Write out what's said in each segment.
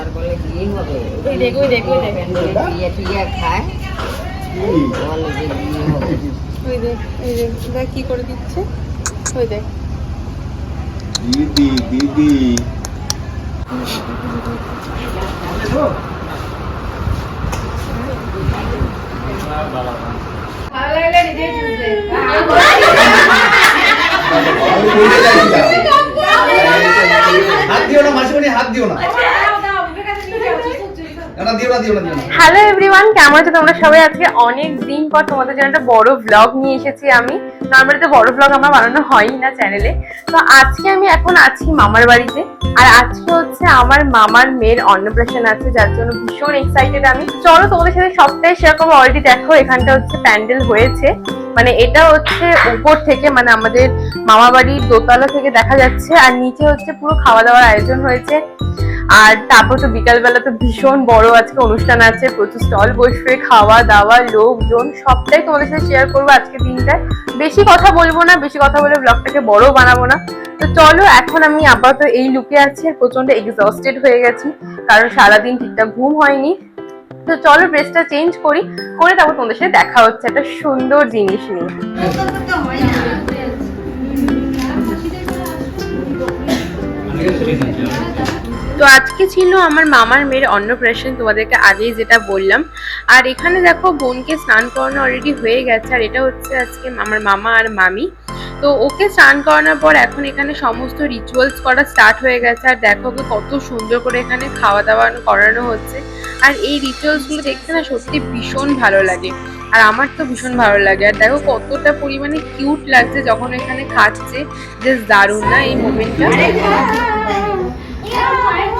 মাতার বলে বিয়ে হবে। ওই দেখ, ওই দেখ, ওই দেখ। প্যান্ডেলে বিয়ে খায়। বলে যে বিয়ে হবে। ওই দেখ ওই দেখ দেখ কি করে দিচ্ছে। ওই দেখ। দিদি দিদি। ভালো লাগলে নিজে চুষবে হাত দিও না মাসিমণি হাত দিও না না দিও না দিও না দিও না হ্যালো এভরিওয়ান কেমন আছো তোমরা সবাই? আজকে অনেক দিন পর তোমাদের জন্য একটা বড় ব্লগ নিয়ে এসেছি আমি। নর্মালি তো বড় ব্লগ আমার বানানো হয়ই না চ্যানেলে তো আজকে আমি এখন আছি মামার বাড়িতে। আর আজকে হচ্ছে আমার মামার মেয়ের অন্নপ্রাশন আছে, যার জন্য ভীষণ এক্সাইটেড আমি। চলো তোমাদের সাথে সবটাই সেরকম অলরেডি দেখো, এখানটা হচ্ছে প্যান্ডেল হয়েছে। মানে এটা হচ্ছে উপর থেকে মানে আমাদের মামা বাড়ির দোতলা থেকে দেখা যাচ্ছে। আর নিচে হচ্ছে পুরো খাওয়া দাওয়ার আয়োজন হয়েছে। আর তারপর তো বিকালবেলা তো ভীষণ বড় আজকে অনুষ্ঠান আছে, প্রচুর স্টল বসবে, খাওয়া দাওয়া, লোকজন, সবটাই তোমাদের সাথে শেয়ার করব আজকে দিনটায়। বেশি কথা বলব না, বেশি কথা বলে ব্লগটাকে বড় বানাবো না। তো চলো, এখন আমি আপাতত এই লুকে আছি, আর প্রচণ্ড এক্সস্টেড হয়ে গেছি, কারণ সারাদিন ঠিকঠাক ঘুম হয়নি। তো চলো ড্রেসটা চেঞ্জ করি, করে তারপর তোমাদের সাথে দেখা হচ্ছে, একটা সুন্দর জিনিস নিয়ে। তো আজকে ছিল আমার মামার মেয়ের অন্নপ্রাশন তোমাদেরকে আগেই যেটা বললাম আর এখানে দেখো বোনকে স্নান করানো অলরেডি হয়ে গেছে আর এটা হচ্ছে আজকে আমার মামা আর মামি তো ওকে স্নান করানোর পর এখন এখানে সমস্ত রিচুয়ালস করা স্টার্ট হয়ে গেছে আর দেখো ওকে কত সুন্দর করে এখানে খাওয়া দাওয়া করানো হচ্ছে আর এই রিচুয়ালসগুলো দেখতে না সত্যি ভীষণ ভালো লাগে আর আমার তো ভীষণ ভালো লাগে আর দেখো কতটা পরিমাণে কিউট লাগছে যখন এখানে খাচ্ছে জাস্ট দারুণ না এই মোমেন্টটা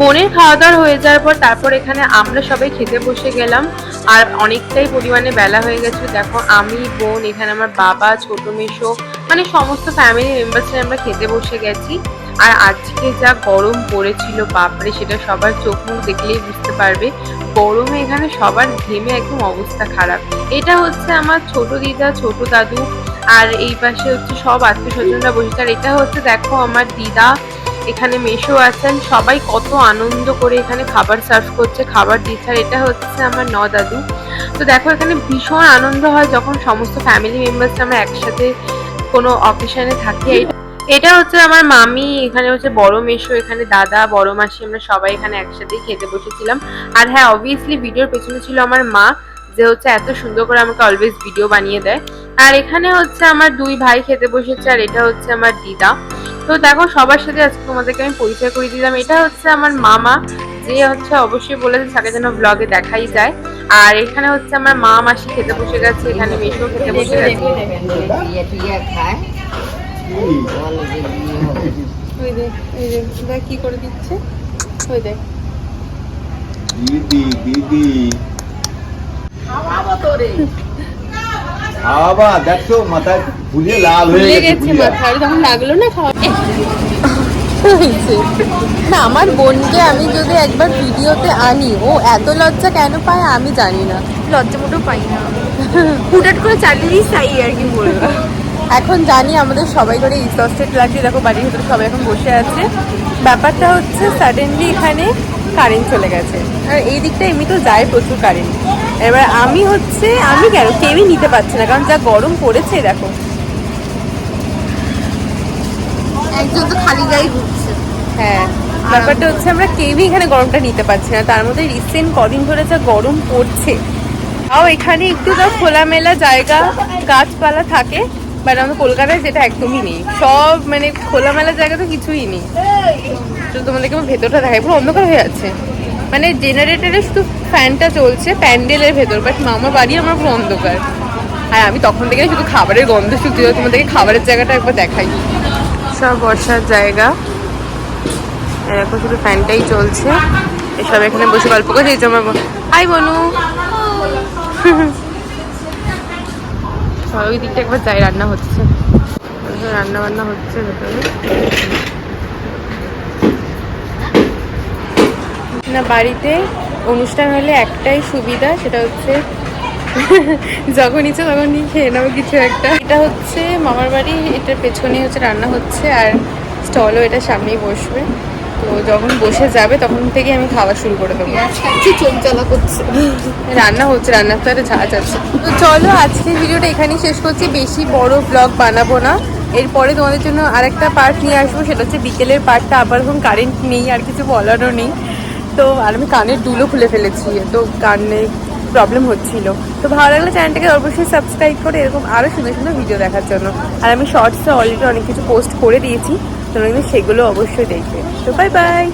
বোনের খাওয়া দাওয়া হয়ে যাওয়ার পর তারপর এখানে আমরা সবাই খেতে বসে গেলাম। আর অনেকটাই পরিমাণে বেলা হয়ে গেছে। দেখো, আমি, বোন, এখানে আমার বাবা, ছোট মেশো মানে সমস্ত ফ্যামিলি মেম্বার্সরা আমরা খেতে বসে গেছি। আর আজকে যা গরম পড়েছিল, বাপরে, সেটা সবার চোখ মুখ দেখলেই বুঝতে পারবে। গরমে এখানে সবার ঘেমে একদম অবস্থা খারাপ। এটা হচ্ছে আমার ছোট দিদা, ছোট দাদু, আর এই পাশে হচ্ছে সব আত্মীয় স্বজনরা বসেছে আর এটা হচ্ছে, দেখো, আমার দিদা এখানে মেশো আছেন। সবাই কত আনন্দ করে এখানে খাবার সার্ভ করছে। খাবার দিচ্ছে। আর এটা হচ্ছে আমার ন দাদু তো দেখো, এখানে ভীষণ আনন্দ হয় যখন সমস্ত ফ্যামিলি মেম্বার্স আমরা একসাথে কোনো অকেশনে থাকি। এটা হচ্ছে আমার মামি, এখানে হচ্ছে বড় মেশো, এখানে দাদা, বড় মাসি, আমরা সবাই এখানে একসাথেই খেতে বসেছিলাম। আর হ্যাঁ অবভিয়াসলি ভিডিওর পেছনে ছিল আমার মা, যে হচ্ছে এত সুন্দর করে আমাকে অলওয়েজ ভিডিও বানিয়ে দেয়। আর এখানে হচ্ছে আমার দুই ভাই খেতে বসেছে, আর এটা হচ্ছে আমার দিদা। তো দেখো সবার সাথে আজকে তোমাদেরকে আমি পরিচয় করে দিলাম। এটা হচ্ছে আমার মামা যে হচ্ছে অবশ্যই বলেছে তাকে যেন ব্লগে দেখাই যায়। আর এখানে হচ্ছে আমার মা মাসি খেতে বসে গেছে এখানে মেশো খেতে বসে গেছে। কি করে দিচ্ছে। ওই দেখ। দিদি দিদি। বাবা দেখছ মাথায় ফুলিয়ে লাল হয়ে গেছে গেছে তখন লাগল না খাওয়া? না আমার বোনকে আমি যদি একবার ভিডিওতে আনি ও এত লজ্জা কেন পায় আমি জানি না। লজ্জা মোটেও পাই না। হুটাট করে চালিয়েই চাই আর কি বলব। এখন জানি আমাদের সবাই করে এক্সস্টেড লাগছে। দেখো বাড়ির ভিতরে সবাই এখন বসে আছে। ব্যাপারটা হচ্ছে সাডেনলি এখানে কারেন্ট চলে গেছে। আর এই দিকটা এমনি তো যায় প্রচুর কারেন্ট এবার আমি হচ্ছে আমি কেন? কেউই নিতে পারছি না কারণ যা গরম পড়েছে দেখো। একজন তো খালি গায়ে ঘুরছে। হ্যাঁ ব্যাপারটা হচ্ছে আমরা কেউই এখানে গরমটা নিতে পারছি না। তার মধ্যে রিসেন্ট কদিন ধরে যা গরম পড়ছে। তাও এখানে একটু তো খোলামেলা জায়গা গাছপালা থাকে বাট আমাদের কলকাতায় যেটা একদমই নেই। সব মানে খোলামেলা জায়গা তো কিছুই নেই। তো তোমাদেরকে ভেতরটা দেখাই পুরো অন্ধকার হয়ে যাচ্ছে মানে জেনারেটরে শুধু ফ্যানটা চলছে প্যান্ডেলের ভেতর বাট মামার বাড়ি আমার পুরো অন্ধকার। আর আমি তখন থেকে শুধু খাবারের গন্ধ শুনতে তোমাদেরকে খাবারের জায়গাটা একবার দেখাই। সব বর্ষার জায়গা। এখন শুধু ফ্যানটাই চলছে। এসব এখানে বসে গল্প করে এই আমার হাই বনু। ওই দিকটা একবার যাই, রান্না হচ্ছে। রান্না বান্না হচ্ছে ভেতরে। না, বাড়িতে অনুষ্ঠান হলে একটাই সুবিধা সেটা হচ্ছে যখন ইচ্ছে তখনই খেয়ে নেব কিছু একটা। এটা হচ্ছে মামার বাড়ি এটার পেছনে হচ্ছে রান্না হচ্ছে আর স্টলও এটা সামনেই বসবে। তো যখন বসে যাবে তখন থেকে আমি খাওয়া শুরু করে দেবো। জ্বালা করছে। রান্না হচ্ছে রান্নার তো একটা ঝাঁজ আছে। তো চলো আজকের ভিডিওটা এখানেই শেষ করছি। বেশি বড় ব্লগ বানাবো না। এরপরে তোমাদের জন্য আরেকটা পার্ট নিয়ে আসব সেটা হচ্ছে বিকেলের পার্টটা আবার এখন কারেন্ট নেই আর কিছু বলারও নেই। তো আর আমি কানের দুলো খুলে ফেলেছি, তো কানে প্রবলেম হচ্ছিল। তো ভালো লাগলে চ্যানেলটাকে অবশ্যই সাবস্ক্রাইব করে এরকম আরও সুন্দর সুন্দর ভিডিও দেখার জন্য। আর আমি শর্টসে অলরেডি অনেক কিছু পোস্ট করে দিয়েছি, তো সেগুলো অবশ্যই দেখবে। তো বাই বাই